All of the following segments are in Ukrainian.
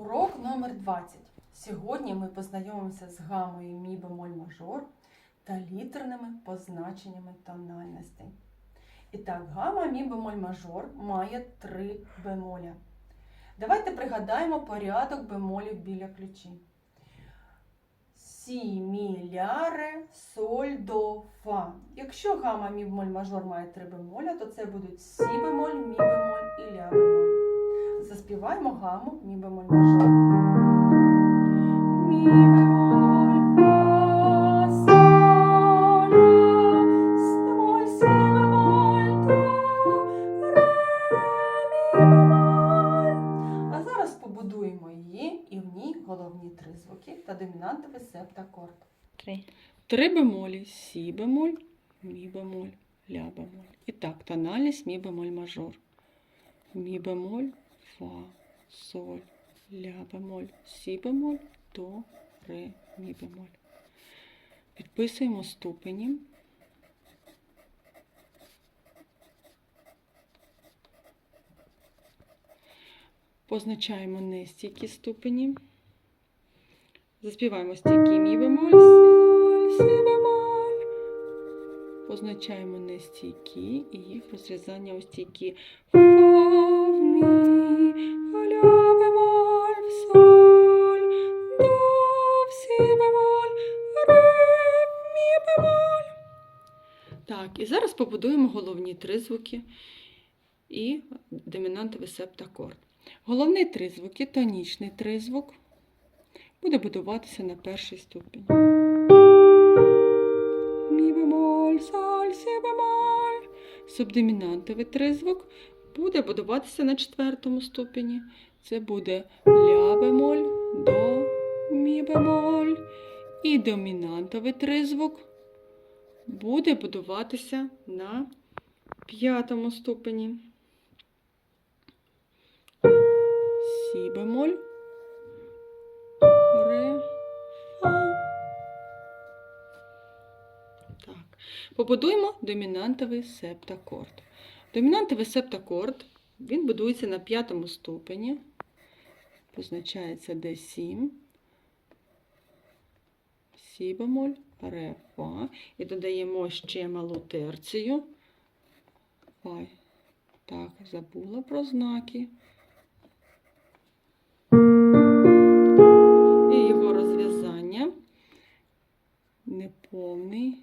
Урок номер 20. Сьогодні ми познайомимося з гамою мі бемоль мажор та літерними позначеннями тональностей. І так, гама мі бемоль мажор має три бемоля. Давайте пригадаємо порядок бемолів біля ключі. Сі, мі, ля, ре, соль, до, фа. Якщо гама мі бемоль мажор має три бемоля, то це будуть сі бемоль, мі бемоль і ля бемоль. Заспіваємо гаму мі бемоль мажор. Мі бемоль, фа, соль, ля, с сі бемоль, до, ре, мі бемоль. А зараз побудуємо її і в ній головні три звуки та домінантовий септакорд. Три. Три бемолі, сі бемоль, мі бемоль, ля бемоль. І так, тональність мі бемоль мажор. Мі бемоль, фа, соль, ля бемоль, сі бемоль, до, ре, мі бемоль. Підписуємо ступені. Позначаємо нестійкі ступені. Заспіваємо стійкі мі бемоль, соль, сі бемоль. Позначаємо нестійкі і їх розрізання у стійкі. Фа мі, головні три звуки і домінантовий септакорд. Головний тризвук тонічний тризвук буде будуватися на перший ступінь. Мі бемоль, соль, сі бемоль. Субдомінантовий тризвук буде будуватися на четвертому ступені. Це буде ля бемоль, до, мі бемоль. І домінантовий тризвук буде будуватися на п'ятому ступені. Сі бемоль, ре, фа. Так. Побудуємо домінантовий септакорд. Домінантовий септакорд він будується на п'ятому ступені. Позначається D7. Сі бемоль, ре, фа. І додаємо ще малу терцію. Фа. Так, забула про знаки. І його розв'язання неповний.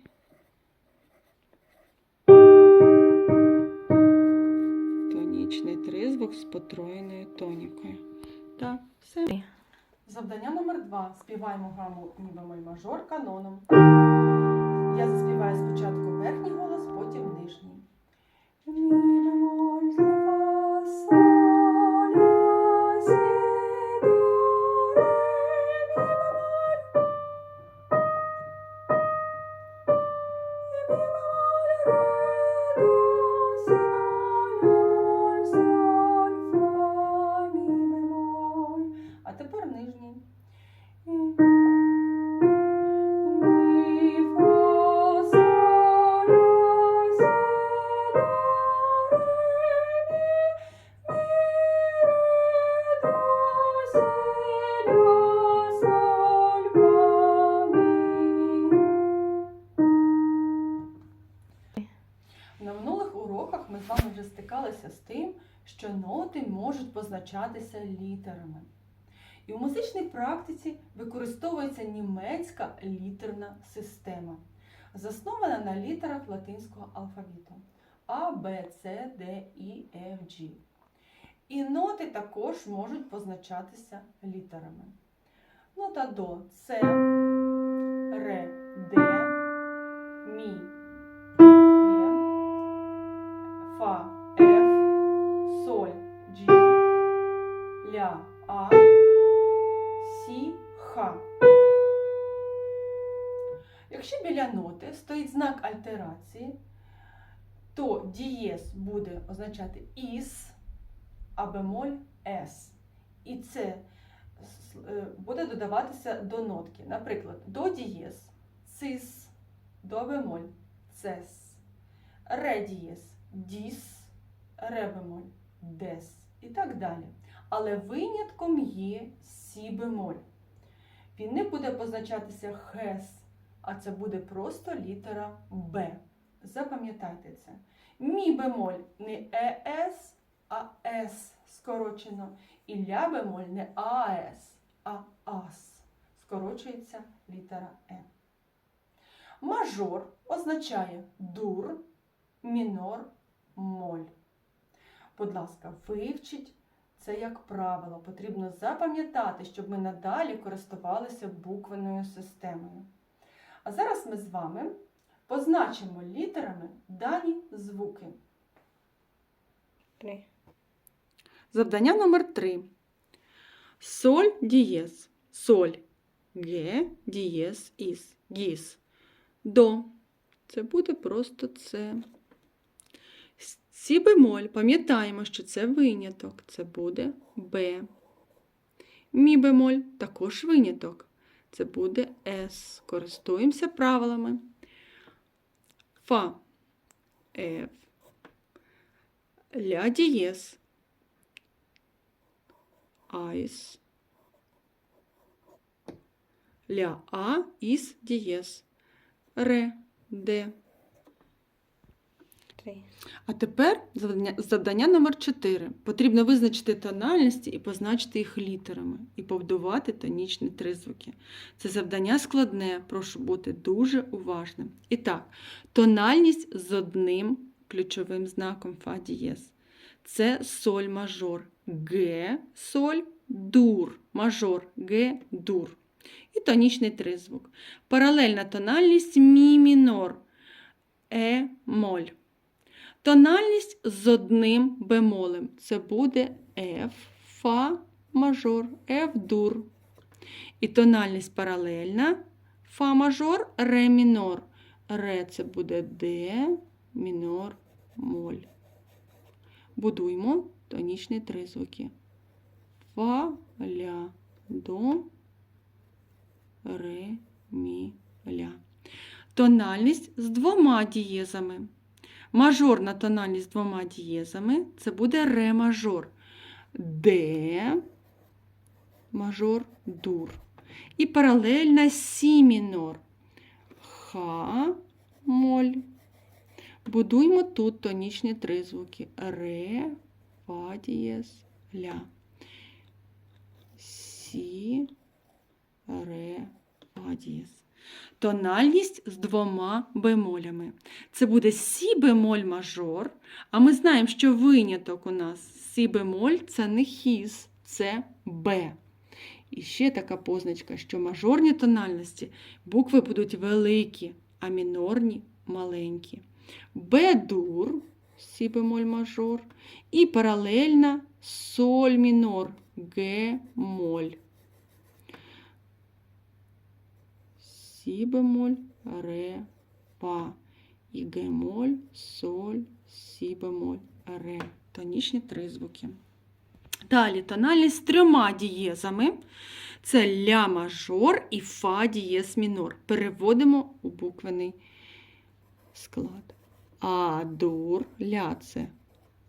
Тонічний тризвук з потроєною тонікою. Так, все. Завдання номер 2. Співаємо мі бемоль мажор каноном. Я заспіваю спочатку верхній голос. Мі На минулих уроках ми з вами вже стикалися з тим, що ноти можуть позначатися літерами. І у музичній практиці використовується німецька літерна система, заснована на літерах латинського алфавіту А, Б, С, Д, І, Ф, G. І ноти також можуть позначатися літерами. Нота до С, Ре, Д, Мі, Фа, Ф, Соль, G, Ля, А, Сі, Ха. Якщо біля ноти стоїть знак альтерації, то дієс буде означати іс, а бемоль ес. І це е, буде додаватися до нотки. Наприклад, до дієс, цис, до бемоль, цес, ре дієс, діс, ре бемоль, дес і так далі. але винятком є сі бемоль. Він не буде позначатися хес, а це буде просто літера Б. Запам'ятайте це. Мі бемоль не ЕС, а С скорочено. І ля бемоль не АС, а АС. Скорочується літера Е. Мажор означає дур, мінор, моль. Будь ласка, вивчіть це як правило. Потрібно запам'ятати, щоб ми надалі користувалися буквенною системою. А зараз ми з вами позначимо літерами дані звуки. Три. Завдання номер 3. Соль дієз. Соль. Ге дієз іс. Гіс. До. Це буде просто це. Сі бемоль. Пам'ятаємо, що це виняток. Це буде Б. Мі бемоль також виняток. Це буде С. Користуємося правилами. Фа. Ф. Ля дієз. Айс. Ля А іс дієз. Ре. Де. Три. А тепер завдання, завдання номер 4. Потрібно визначити тональності і позначити їх літерами, і побудувати тонічні тризвуки. Це завдання складне, прошу бути дуже уважним. І так, тональність з одним ключовим знаком фа дієз. Це соль мажор. Г соль дур. Мажор Г дур. І тонічний тризвук. Паралельна тональність мі мінор. Е моль. Тональність з одним бемолем. Це буде F, Фа мажор, F дур. І тональність паралельна Фа мажор, Ре мінор. Ре це буде Д, мінор, моль. Будуємо тонічні тризвуки. Фа, ля, до, ре, мі, ля. Тональність з двома дієзами. Мажорна тональність двома дієзами це буде ре мажор. Де мажор дур. І паралельна сі мінор. Ха моль. Будуємо тут тонічні тризвуки. Ре, фа дієз, ля. Сі, ре, фа дієз. Тональність з двома бемолями. Це буде сі бемоль мажор. А ми знаємо, що виняток у нас сі бемоль це не хіс, це Б. І ще така позначка, що мажорні тональності букви будуть великі, а мінорні маленькі. Б дур, сі бемоль мажор, і паралельна соль мінор, Г моль. Сі бемоль, ре, фа. І гемоль, соль, сі бемоль, ре. Тонічні тризвуки. Далі тональність з трьома дієзами. Це ля мажор і фа дієз мінор. Переводимо у буквений склад. А дур, ля це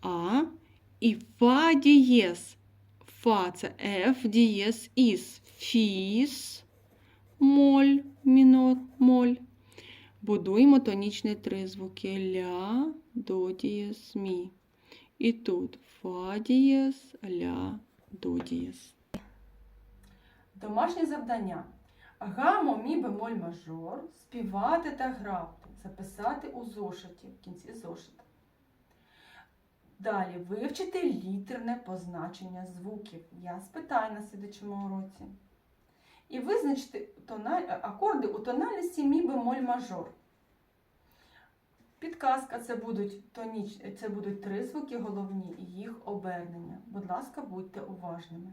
А. І фа дієз. Фа це Ф дієз іс. Фіс, моль, мінор, моль. Будуємо тонічні тризвуки ля, до дієз, мі. І тут фа дієз, ля, до дієз. Домашнє завдання. Гамо, мі бемоль мажор, співати та грати, записати у зошиті, в кінці зошита. Далі вивчити літерне позначення звуків. Я спитаю на слідчому уроці. І визначити тональ... акорди у тональності мі бемоль мажор. Підказка це будуть, тоніч... це будуть три звуки головні і їх обернення. Будь ласка, будьте уважними.